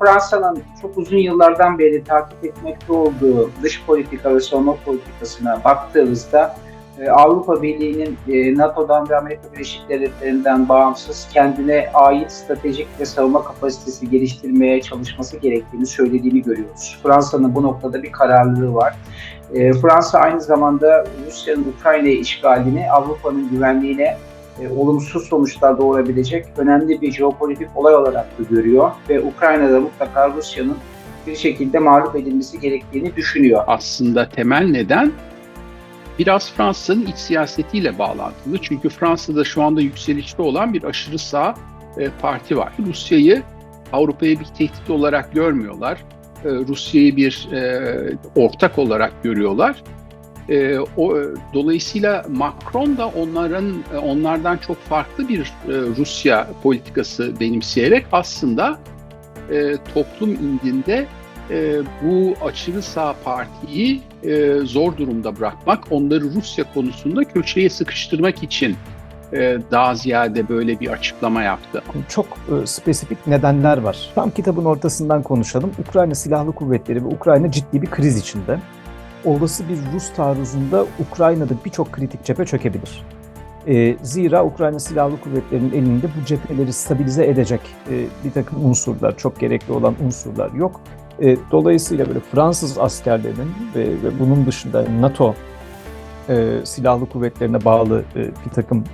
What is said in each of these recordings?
Fransa'nın çok uzun yıllardan beri takip etmekte olduğu dış politika ve savunma politikasına baktığımızda e, Avrupa Birliği'nin e, NATO'dan ve Amerika Birleşik Devletleri'nden bağımsız kendine ait stratejik ve savunma kapasitesi geliştirmeye çalışması gerektiğini söylediğini görüyoruz. Fransa'nın bu noktada bir kararlılığı var. E, Fransa aynı zamanda Rusya'nın Ukrayna işgalini Avrupa'nın güvenliğine e, olumsuz sonuçlar doğurabilecek önemli bir jeopolitik olay olarak da görüyor ve Ukrayna'da mutlaka Rusya'nın bir şekilde mağlup edilmesi gerektiğini düşünüyor. Aslında temel neden biraz Fransa'nın iç siyasetiyle bağlantılı. Çünkü Fransa'da şu anda yükselişte olan bir aşırı sağ e, parti var. Rusya'yı Avrupa'ya bir tehdit olarak görmüyorlar. E, Rusya'yı bir e, ortak olarak görüyorlar. E, o dolayısıyla Macron da onların e, onlardan çok farklı bir e, Rusya politikası benimseyerek aslında e, toplum indinde e, bu aşırı sağ partiyi e, zor durumda bırakmak, onları Rusya konusunda köşeye sıkıştırmak için e, daha ziyade böyle bir açıklama yaptı. Çok e, spesifik nedenler var. Tam kitabın ortasından konuşalım. Ukrayna Silahlı Kuvvetleri ve Ukrayna ciddi bir kriz içinde. Olası bir Rus taarruzunda Ukrayna'da birçok kritik cephe çökebilir. E, zira Ukrayna Silahlı Kuvvetleri'nin elinde bu cepheleri stabilize edecek e, bir takım unsurlar, çok gerekli olan unsurlar yok. E, dolayısıyla böyle Fransız askerlerinin ve, bunun dışında NATO e, silahlı kuvvetlerine bağlı bir takım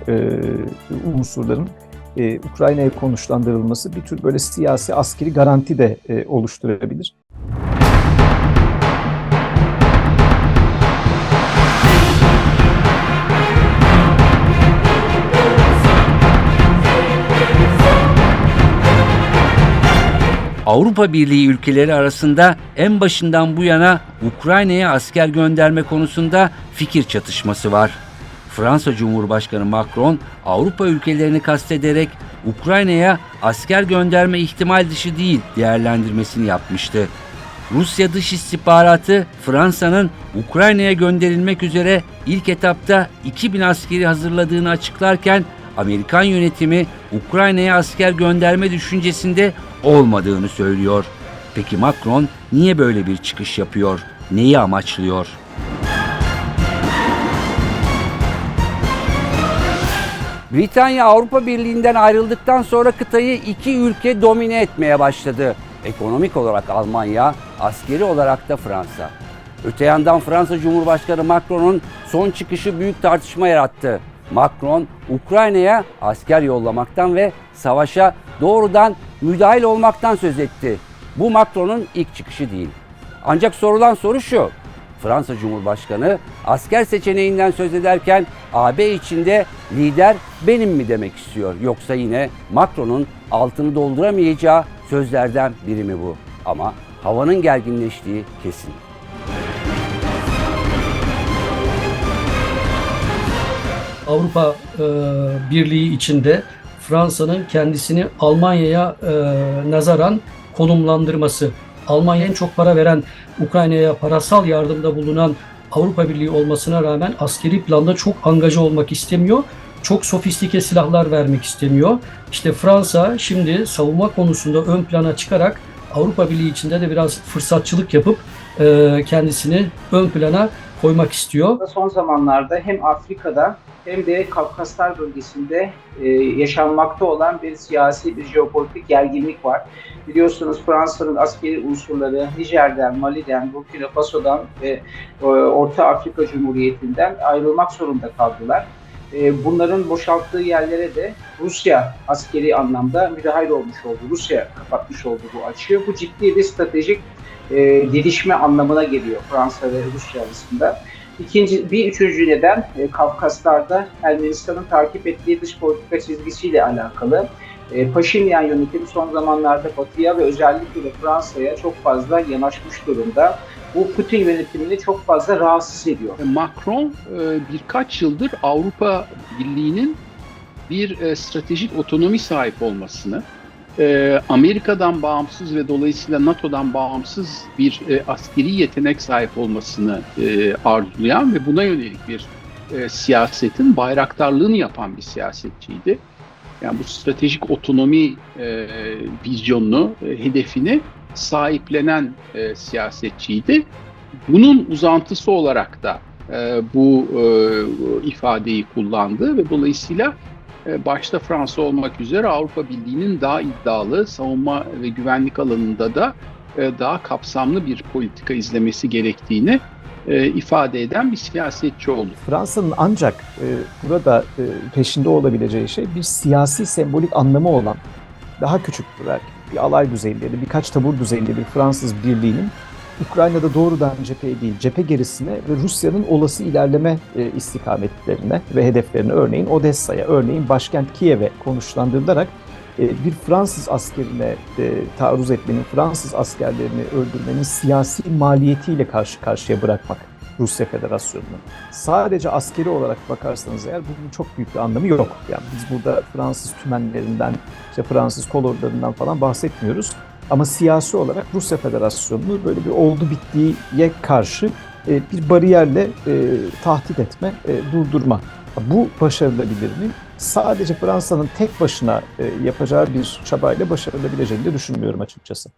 unsurların Ukrayna'ya konuşlandırılması bir tür böyle siyasi askeri garanti de oluşturabilir. Avrupa Birliği ülkeleri arasında en başından bu yana Ukrayna'ya asker gönderme konusunda fikir çatışması var. Fransa Cumhurbaşkanı Macron Avrupa ülkelerini kastederek Ukrayna'ya asker gönderme ihtimal dışı değil değerlendirmesini yapmıştı. Rusya Dış İstihbaratı Fransa'nın Ukrayna'ya gönderilmek üzere ilk etapta 2000 askeri hazırladığını açıklarken Amerikan yönetimi Ukrayna'ya asker gönderme düşüncesinde olmadığını söylüyor. Peki Macron niye böyle bir çıkış yapıyor? Neyi amaçlıyor? Britanya Avrupa Birliği'nden ayrıldıktan sonra kıtayı iki ülke domine etmeye başladı. Ekonomik olarak Almanya, askeri olarak da Fransa. Öte yandan Fransa Cumhurbaşkanı Macron'un son çıkışı büyük tartışma yarattı. Macron, Ukrayna'ya asker yollamaktan ve savaşa doğrudan müdahil olmaktan söz etti. Bu Macron'un ilk çıkışı değil. Ancak sorulan soru şu. Fransa Cumhurbaşkanı asker seçeneğinden söz ederken AB içinde lider benim mi demek istiyor yoksa yine Macron'un altını dolduramayacağı sözlerden biri mi bu? Ama havanın gerginleştiği kesin. Avrupa e, Birliği içinde Fransa'nın kendisini Almanya'ya e, nazaran konumlandırması, Almanya en çok para veren Ukrayna'ya parasal yardımda bulunan Avrupa Birliği olmasına rağmen askeri planda çok angaja olmak istemiyor. Çok sofistike silahlar vermek istemiyor. İşte Fransa şimdi savunma konusunda ön plana çıkarak Avrupa Birliği içinde de biraz fırsatçılık yapıp e, kendisini ön plana koymak istiyor. Son zamanlarda hem Afrika'da hem de Kafkaslar bölgesinde e, yaşanmakta olan bir siyasi bir jeopolitik gerginlik var. Biliyorsunuz Fransa'nın askeri unsurları Nijer'den, Mali'den, Burkina Faso'dan ve e, Orta Afrika Cumhuriyeti'nden ayrılmak zorunda kaldılar. E, bunların boşalttığı yerlere de Rusya askeri anlamda müdahil olmuş oldu. Rusya kapatmış oldu bu açığı. Bu ciddi bir stratejik e, gelişme anlamına geliyor Fransa ve Rusya arasında. İkinci, bir üçüncü neden e, Kafkaslar'da Ermenistan'ın takip ettiği dış politika çizgisiyle alakalı. E, Paşinyan yönetimi son zamanlarda Batı'ya ve özellikle de Fransa'ya çok fazla yanaşmış durumda. Bu Putin yönetimini çok fazla rahatsız ediyor. Macron e, birkaç yıldır Avrupa Birliği'nin bir e, stratejik otonomi sahip olmasını, e, Amerika'dan bağımsız ve dolayısıyla NATO'dan bağımsız bir e, askeri yetenek sahip olmasını e, arzulayan ve buna yönelik bir e, siyasetin bayraktarlığını yapan bir siyasetçiydi. Yani bu stratejik otonomi e, vizyonunu, e, hedefini sahiplenen e, siyasetçiydi. Bunun uzantısı olarak da e, bu e, ifadeyi kullandı ve dolayısıyla e, başta Fransa olmak üzere Avrupa Birliği'nin daha iddialı savunma ve güvenlik alanında da e, daha kapsamlı bir politika izlemesi gerektiğini e, ifade eden bir siyasetçi oldu. Fransa'nın ancak e, burada e, peşinde olabileceği şey bir siyasi sembolik anlamı olan daha küçük bir belki bir alay düzeyleri, birkaç tabur düzeyinde bir Fransız birliğinin Ukrayna'da doğrudan cepheye değil, cephe gerisine ve Rusya'nın olası ilerleme e, istikametlerine ve hedeflerine örneğin Odessa'ya, örneğin başkent Kiev'e konuşlandırılarak e, bir Fransız askerine e, taarruz etmenin, Fransız askerlerini öldürmenin siyasi maliyetiyle karşı karşıya bırakmak Rusya Federasyonu'nu. Sadece askeri olarak bakarsanız eğer bunun çok büyük bir anlamı yok. Yani biz burada Fransız tümenlerinden, işte Fransız kolorlarından falan bahsetmiyoruz. Ama siyasi olarak Rusya Federasyonu'nu böyle bir oldu bittiye karşı e, bir bariyerle e, tahdit etme, e, durdurma. Bu başarılabilir mi? Sadece Fransa'nın tek başına yapacağı bir çabayla başarılabileceğini de düşünmüyorum açıkçası.